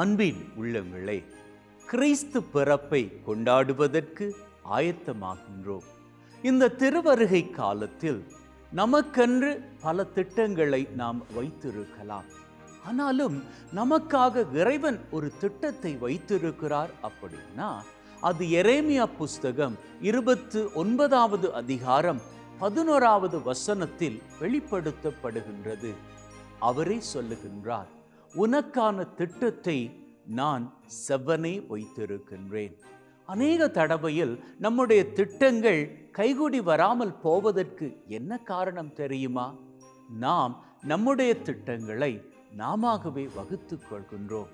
அன்பின் உள்ளங்களை கிறிஸ்து பிறப்பை கொண்டாடுவதற்கு ஆயத்தமாகின்றோம். இந்த திருவருகை காலத்தில் நமக்கென்று பல திட்டங்களை நாம் வைத்திருக்கலாம். ஆனாலும் நமக்காக இறைவன் ஒரு திட்டத்தை வைத்திருக்கிறார் அப்படின்னா அது எரேமியா புஸ்தகம் இருபத்து ஒன்பதாவது அதிகாரம் பதினோராவது வசனத்தில் வெளிப்படுத்தப்படுகின்றது. அவரே சொல்லுகின்றார் உனக்கான திட்டத்தை நான் செவ்வனே வைத்திருக்கின்றேன். அநேக தடவையில் நம்முடைய திட்டங்கள் கைகூடி வராமல் போவதற்கு என்ன காரணம் தெரியுமா? நாம் நம்முடைய திட்டங்களை நாமாகவே வகுத்து கொள்கின்றோம்.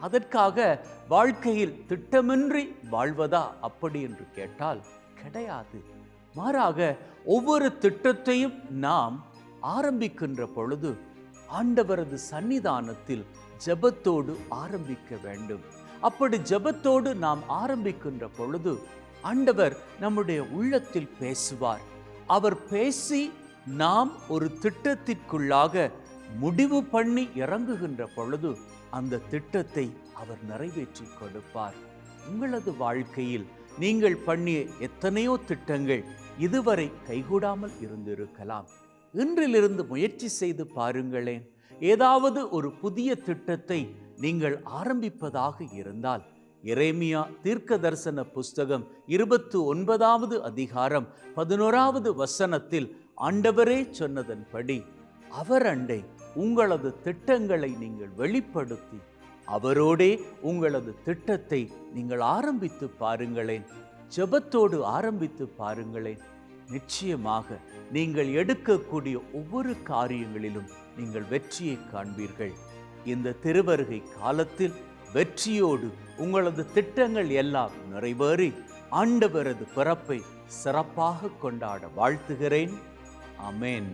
அதற்காக வாழ்க்கையில் திட்டமின்றி வாழ்வதா அப்படி என்று கேட்டால் கிடையாது. மாறாக ஒவ்வொரு திட்டத்தையும் நாம் ஆரம்பிக்கின்ற பொழுது ஆண்டவரது சன்னிதானத்தில் ஜெபத்தோடு ஆரம்பிக்க வேண்டும். அப்படி ஜெபத்தோடு நாம் ஆரம்பிக்கின்ற பொழுது ஆண்டவர் நம்முடைய உள்ளத்தில் பேசுவார். அவர் பேசி நாம் ஒரு திட்டத்திற்குள்ளாக முடிவு பண்ணி இறங்குகின்ற பொழுது அந்த திட்டத்தை அவர் நிறைவேற்றி கொடுப்பார். உங்களது வாழ்க்கையில் நீங்கள் பண்ணிய எத்தனையோ திட்டங்கள் இதுவரை கைகூடாமல் இருந்திருக்கலாம். இன்றிலிருந்து முயற்சி செய்து பாருங்களேன். ஏதாவது ஒரு புதிய திட்டத்தை நீங்கள் ஆரம்பிப்பதாக இருந்தால் எரேமியா தீர்க்க தரிசன புஸ்தகம் இருபத்து ஒன்பதாவது அதிகாரம் பதினோராவது வசனத்தில் ஆண்டவரே சொன்னதன்படி அவர் அண்டை உங்களது திட்டங்களை நீங்கள் வெளிப்படுத்தி அவரோடே உங்களது திட்டத்தை நீங்கள் ஆரம்பித்து பாருங்களேன். ஜெபத்தோடு ஆரம்பித்து பாருங்களேன். நிச்சயமாக நீங்கள் எடுக்கக்கூடிய ஒவ்வொரு காரியங்களிலும் நீங்கள் வெற்றியை காண்பீர்கள். இந்த திருவருகை காலத்தில் வெற்றியோடு உங்களது திட்டங்கள் எல்லாம் நிறைவேறி ஆண்டவரது பிறப்பை சிறப்பாக கொண்டாட வாழ்த்துகிறேன். அமேன்